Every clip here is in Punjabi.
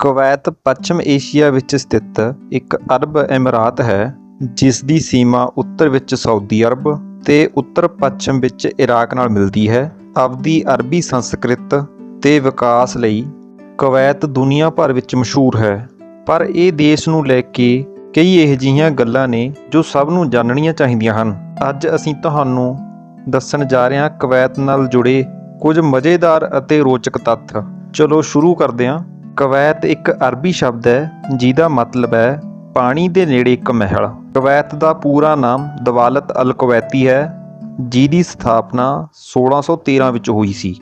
ਕੁਵੈਤ ਪੱਛਮ ਏਸ਼ੀਆ ਵਿੱਚ ਸਥਿਤ ਇੱਕ ਅਰਬ ਅਮੀਰਾਤ ਹੈ ਜਿਸ ਦੀ ਸੀਮਾ ਉੱਤਰ ਵਿੱਚ ਸਾਊਦੀ ਅਰਬ ਤੇ ਉੱਤਰ ਪੱਛਮ ਵਿੱਚ ਇਰਾਕ ਨਾਲ ਮਿਲਦੀ ਹੈ। ਆਪਦੀ ਅਰਬੀ ਸੰਸਕ੍ਰਿਤ ਤੇ ਵਿਕਾਸ ਲਈ ਕੁਵੈਤ ਦੁਨੀਆ ਭਰ ਵਿੱਚ ਮਸ਼ਹੂਰ ਹੈ। ਪਰ ਇਹ ਦੇਸ਼ ਨੂੰ ਲੈ ਕੇ ਕਈ ਇਹੋ ਜਿਹੀਆਂ ਗੱਲਾਂ ਨੇ ਜੋ ਸਭ ਨੂੰ ਜਾਣਨੀਆਂ ਚਾਹੀਦੀਆਂ ਹਨ। ਅੱਜ ਅਸੀਂ ਤੁਹਾਨੂੰ ਦੱਸਣ ਜਾ ਰਹੇ ਹਾਂ ਕੁਵੈਤ ਨਾਲ ਜੁੜੇ ਕੁਝ ਮਜ਼ੇਦਾਰ ਅਤੇ ਰੋਚਕ ਤੱਥ। ਚਲੋ ਸ਼ੁਰੂ ਕਰਦੇ ਹਾਂ। ਕਵੈਤ ਇੱਕ ਅਰਬੀ ਸ਼ਬਦ ਹੈ, ਜਿਹਦਾ ਮਤਲਬ ਹੈ ਪਾਣੀ ਦੇ ਨੇੜੇ ਇੱਕ ਮਹਿਲ। ਕਵੈਤ ਦਾ ਪੂਰਾ ਨਾਮ ਦਵਾਲਤ ਅਲ ਕੁਵੈਤੀ ਹੈ, ਜਿਹਦੀ ਸਥਾਪਨਾ 1613 ਵਿੱਚ ਹੋਈ ਸੀ।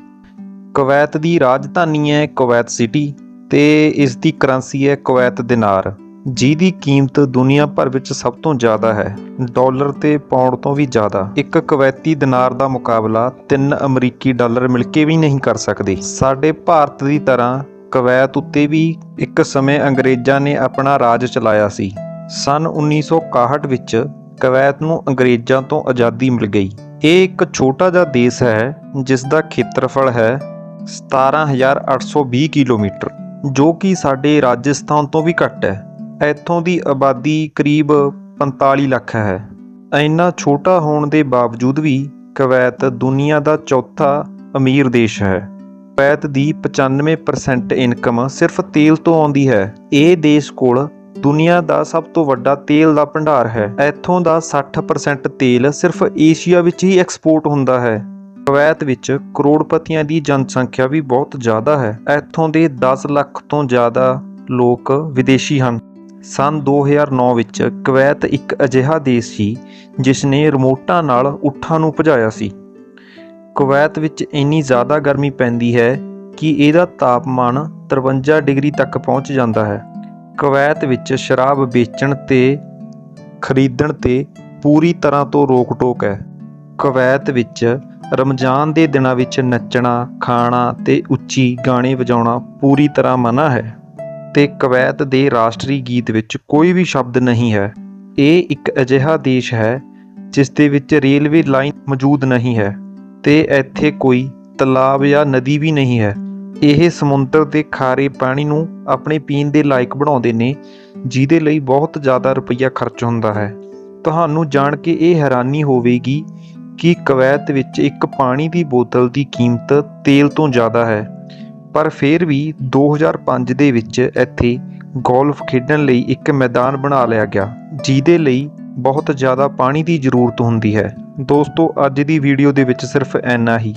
ਕਵੈਤ ਦੀ ਰਾਜਧਾਨੀ ਹੈ ਕੁਵੈਤ ਸਿਟੀ ਤੇ ਇਸ ਦੀ ਕਰੰਸੀ ਹੈ ਕੁਵੈਤ ਦਿਨਾਰ, ਜਿਹਦੀ ਕੀਮਤ ਦੁਨੀਆ ਭਰ ਵਿੱਚ ਸਭ ਤੋਂ ਜ਼ਿਆਦਾ ਹੈ। ਡਾਲਰ ਤੇ ਪਾਉਂਡ ਤੋਂ ਵੀ ਜ਼ਿਆਦਾ। ਇੱਕ ਕਵੈਤੀ ਦਿਨਾਰ ਦਾ ਮੁਕਾਬਲਾ 3 ਅਮਰੀਕੀ ਡਾਲਰ ਮਿਲ ਕੇ ਵੀ ਨਹੀਂ ਕਰ ਸਕਦੇ। ਸਾਡੇ ਭਾਰਤ ਦੀ ਤਰ੍ਹਾਂ ਕਵੈਤ ਉੱਤੇ ਵੀ ਇੱਕ ਸਮੇਂ ਅੰਗਰੇਜ਼ਾਂ ਨੇ ਆਪਣਾ ਰਾਜ ਚਲਾਇਆ ਸੀ। ਸਨ 1961 ਵਿੱਚ ਕਵੈਤ ਨੂੰ ਅੰਗਰੇਜ਼ਾਂ ਤੋਂ ਆਜ਼ਾਦੀ ਮਿਲ ਗਈ। ਇਹ ਇੱਕ ਛੋਟਾ ਜਿਹਾ ਦੇਸ਼ ਹੈ ਜਿਸ ਦਾ ਖੇਤਰਫਲ ਹੈ 17820 ਕਿਲੋਮੀਟਰ, ਜੋ ਕਿ ਸਾਡੇ ਰਾਜਸਥਾਨ ਤੋਂ ਵੀ ਘੱਟ ਹੈ। ਇੱਥੋਂ ਦੀ ਆਬਾਦੀ ਕਰੀਬ 45 ਲੱਖ ਹੈ। ਇੰਨਾ ਛੋਟਾ ਹੋਣ ਦੇ ਬਾਵਜੂਦ ਵੀ ਕਵੈਤ ਦੁਨੀਆ ਦਾ ਚੌਥਾ ਅਮੀਰ ਦੇਸ਼ ਹੈ। ਕੁਵੈਤ ਦੀ 95% ਇਨਕਮ ਸਿਰਫ ਤੇਲ ਤੋਂ ਆਉਂਦੀ ਹੈ। ਇਹ ਦੇਸ਼ ਕੋਲ ਦੁਨੀਆ ਦਾ ਸਭ ਤੋਂ ਵੱਡਾ ਤੇਲ ਦਾ ਭੰਡਾਰ ਹੈ। ਇੱਥੋਂ ਦਾ 60% ਤੇਲ ਸਿਰਫ ਏਸ਼ੀਆ ਵਿੱਚ ਹੀ ਐਕਸਪੋਰਟ ਹੁੰਦਾ ਹੈ। ਕੁਵੈਤ ਵਿੱਚ ਕਰੋੜਪਤੀਆਂ ਦੀ ਜਨਸੰਖਿਆ ਵੀ ਬਹੁਤ ਜ਼ਿਆਦਾ ਹੈ। ਇੱਥੋਂ ਦੇ 10 ਲੱਖ ਤੋਂ ਜ਼ਿਆਦਾ ਲੋਕ ਵਿਦੇਸ਼ੀ ਹਨ। ਸਨ 2009 ਵਿੱਚ ਕੁਵੈਤ ਇੱਕ ਅਜਿਹਾ ਦੇਸ਼ ਸੀ ਜਿਸ ਨੇ ਰਿਮੋਟਾਂ ਨਾਲ ਉੱਠਾਂ ਨੂੰ ਭਜਾਇਆ ਸੀ। ਕੁਵੈਤ ਵਿੱਚ ਇੰਨੀ ਜ਼ਿਆਦਾ ਗਰਮੀ ਪੈਂਦੀ ਹੈ ਕਿ ਇਹਦਾ ਤਾਪਮਾਨ 53 ਡਿਗਰੀ ਤੱਕ ਪਹੁੰਚ ਜਾਂਦਾ ਹੈ। ਕੁਵੈਤ ਵਿੱਚ ਸ਼ਰਾਬ ਵੇਚਣ ਤੇ ਖਰੀਦਣ ਤੇ ਪੂਰੀ ਤਰ੍ਹਾਂ ਤੋਂ ਰੋਕ-ਟੋਕ ਹੈ। ਕੁਵੈਤ ਵਿੱਚ ਰਮਜ਼ਾਨ ਦੇ ਦਿਨਾਂ ਵਿੱਚ ਨੱਚਣਾ, ਖਾਣਾ ਤੇ ਉੱਚੀ ਗਾਣੇ ਵਜਾਉਣਾ ਪੂਰੀ ਤਰ੍ਹਾਂ ਮਨਾ ਹੈ ਤੇ ਕੁਵੈਤ ਦੇ ਰਾਸ਼ਟਰੀ ਗੀਤ ਵਿੱਚ ਕੋਈ ਵੀ ਸ਼ਬਦ ਨਹੀਂ ਹੈ। ਇਹ ਇੱਕ ਅਜਿਹਾ ਦੇਸ਼ ਹੈ ਜਿਸ ਦੇ ਵਿੱਚ ਰੇਲਵੇ ਲਾਈਨ ਮੌਜੂਦ ਨਹੀਂ ਹੈ। ਤੇ ਇੱਥੇ ਕੋਈ ਤਲਾਬ ਜਾਂ ਨਦੀ ਵੀ ਨਹੀਂ ਹੈ। ਇਹ ਸਮੁੰਦਰ ਦੇ ਖਾਰੇ ਪਾਣੀ ਨੂੰ ਆਪਣੇ ਪੀਣ ਦੇ ਲਾਇਕ ਬਣਾਉਂਦੇ ਨੇ, ਜਿਹਦੇ ਲਈ ਬਹੁਤ ਜ਼ਿਆਦਾ ਰੁਪਈਆ ਖਰਚ ਹੁੰਦਾ ਹੈ। ਤੁਹਾਨੂੰ ਜਾਣ ਕੇ ਇਹ ਹੈਰਾਨੀ ਹੋਵੇਗੀ ਕਿ ਕਵੈਤ ਵਿੱਚ ਇੱਕ ਪਾਣੀ ਦੀ ਬੋਤਲ ਦੀ ਕੀਮਤ ਤੇਲ ਤੋਂ ਜ਼ਿਆਦਾ ਹੈ। ਪਰ ਫਿਰ ਵੀ 2005 ਦੇ ਵਿੱਚ ਇੱਥੇ ਗੋਲਫ ਖੇਡਣ ਲਈ ਇੱਕ ਮੈਦਾਨ ਬਣਾ ਲਿਆ ਗਿਆ, ਜਿਹਦੇ ਲਈ ਬਹੁਤ ਜ਼ਿਆਦਾ ਪਾਣੀ ਦੀ ਜ਼ਰੂਰਤ ਹੁੰਦੀ ਹੈ। ਦੋਸਤੋ, ਅੱਜ ਦੀ ਵੀਡੀਓ ਦੇ ਵਿੱਚ ਸਿਰਫ ਇੰਨਾ ਹੀ।